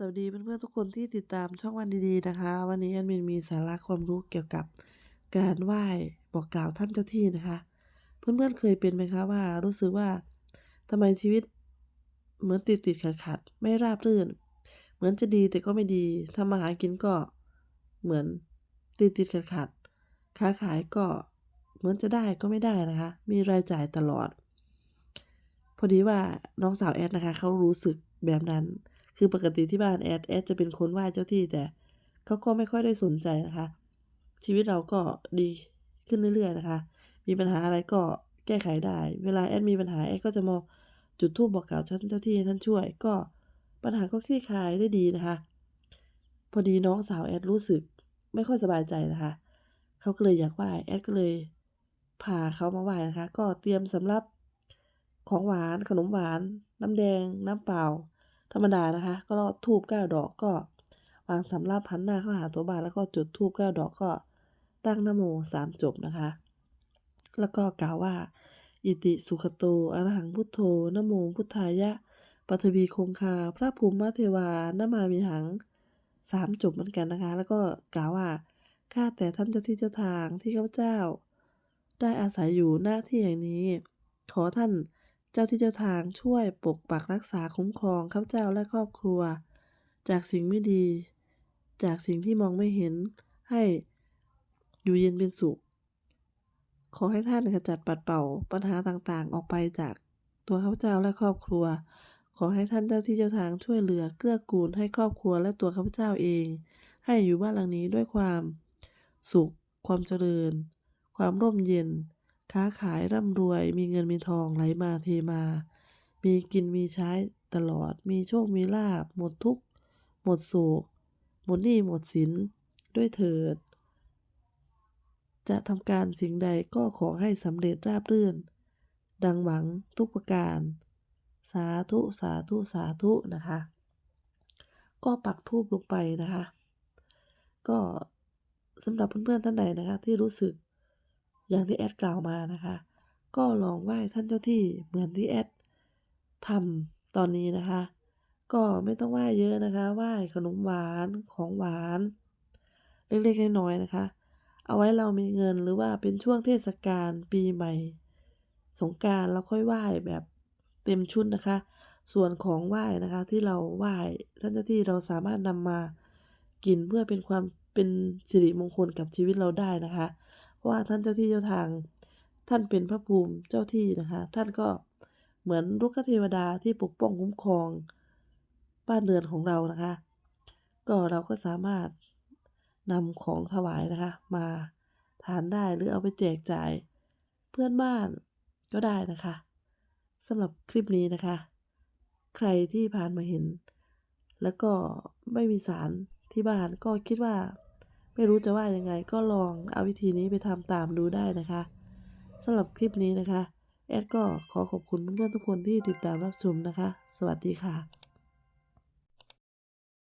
สวัสดีเพื่อนๆทุกคนที่ติดตามช่องวันดีๆนะคะ วันนี้แอดมินมีสาระความรู้เกี่ยวกับการไหว้บอกกล่าวท่านเจ้าที่นะคะ เพื่อนๆเคยเป็นไหมคะว่า รู้สึกว่าทำไมชีวิตเหมือนติดติดขัดขัดไม่ราบรื่น เหมือนจะดีแต่ก็ไม่ดีทำมาหากินก็เหมือนติดติดขัดขัดค้าขายก็เหมือนจะได้ก็ไม่ได้นะคะ มีรายจ่ายตลอด พอดีว่าน้องสาวแอดนะคะเขารู้สึกแบบนั้น คือปกติที่บ้านแอดแอดจะเป็นคนไหว้เจ้าที่แต่เขาก็ไม่ค่อยได้สนใจนะคะ ชีวิตเราก็ดีขึ้นเรื่อยๆนะคะ มีปัญหาอะไรก็แก้ไขได้ เวลาแอดมีปัญหาแอดก็จะมาจุดธูปบอกกล่าวท่านเจ้าที่ท่านช่วย ก็ปัญหาก็คลี่คลายได้ดีนะคะ พอดีน้องสาวแอดรู้สึกไม่ค่อยสบายใจนะคะเขาก็เลยอยากไหว้แอดก็เลยพาเขามาไหว้นะคะ ก็เตรียมสำหรับของหวานขนมหวาน น้ำแดง น้ำเปล่า ธรรมดานะคะ ก็รอทูบเก้าดอกก็วางสำรับพันหน้าเข้าหาตัวบ้านแล้วก็จุดทูบเก้าดอกก็ตั้งนโมสามจบนะคะ แล้วก็กล่าวว่า อิติสุขโตอรหังพุทโธนโมพุทธายะปัทวีคงคา พระภูมิเทวานามามิหังสามจบเหมือนกันนะคะ แล้วก็กล่าวว่าข้าแต่ท่านเจ้าที่เจ้าทางที่ข้าพเจ้า ได้อาศัยอยู่หน้าที่อย่างนี้ ขอท่าน เจ้าที่เจ้าทางช่วยปกปักรักษาคุ้มครองข้าพเจ้าและครอบครัว จากสิ่งไม่ดี จากสิ่งที่มองไม่เห็นให้อยู่เย็นเป็นสุข ขอให้ท่านขจัดปัดเป่าปัญหาต่างๆ ออกไปจากตัวข้าพเจ้าและครอบครัว ขอให้ท่านเจ้าที่เจ้าทางช่วยเหลือเกื้อกูลให้ครอบครัวและตัวข้าพเจ้าเอง ให้อยู่บ้านหลังนี้ด้วยความสุข ความเจริญ ความร่มเย็น ค้าขายร่ำรวย มีเงินมีทองไหลมาเทมา มีกินมีใช้ตลอด มีโชคมีลาบ หมดทุกข์ หมดโศก หมดหนี้หมดสิน ด้วยเถิด จะทำการสิ่งใดก็ขอให้สำเร็จราบรื่น ดังหวังทุกประการ สาธุสาธุสาธุนะคะ ก็ปักทูบลงไปนะคะ ก็สำหรับเพื่อนๆท่านใดนะคะที่รู้สึก อย่างที่แอดกล่าวมานะคะ ก็ลองไหว้ท่านเจ้าที่เหมือนที่แอดทำตอนนี้นะคะ ก็ไม่ต้องไหว้เยอะนะคะไหว้ขนมหวานของหวาน เล็กๆน้อยๆนะคะ เอาไว้เรามีเงินหรือว่าเป็นช่วงเทศกาลปีใหม่ สงการเราค่อยไหว้แบบเต็มชุดนะคะ ส่วนของไหว้นะคะที่เราไหว้ท่านเจ้าที่เราสามารถนำมากินเพื่อเป็นความเป็นสิริมงคลกับชีวิตเราได้นะคะ ว่าท่านเจ้าที่เจ้าทาง ท่านเป็นพระภูมิเจ้าที่นะคะ ท่านก็เหมือนลูกเทวดาที่ปกป้องคุ้มครอง บ้านเรือนของเรานะคะ ก็เราก็สามารถนำของถวายนะคะ มาทานได้หรือเอาไปแจกจ่ายเพื่อนบ้านก็ได้นะคะสำหรับคลิปนี้นะคะ ใครที่ผ่านมาเห็น แล้วก็ไม่มีสารที่บ้านก็คิดว่า ไม่รู้จะว่ายังไงก็ลองเอาวิธีนี้ไปทำตามดูได้นะคะสำหรับคลิปนี้นะคะ แอดก็ขอขอบคุณเพื่อนๆทุกคนที่ติดตามรับชมนะคะ สวัสดีค่ะ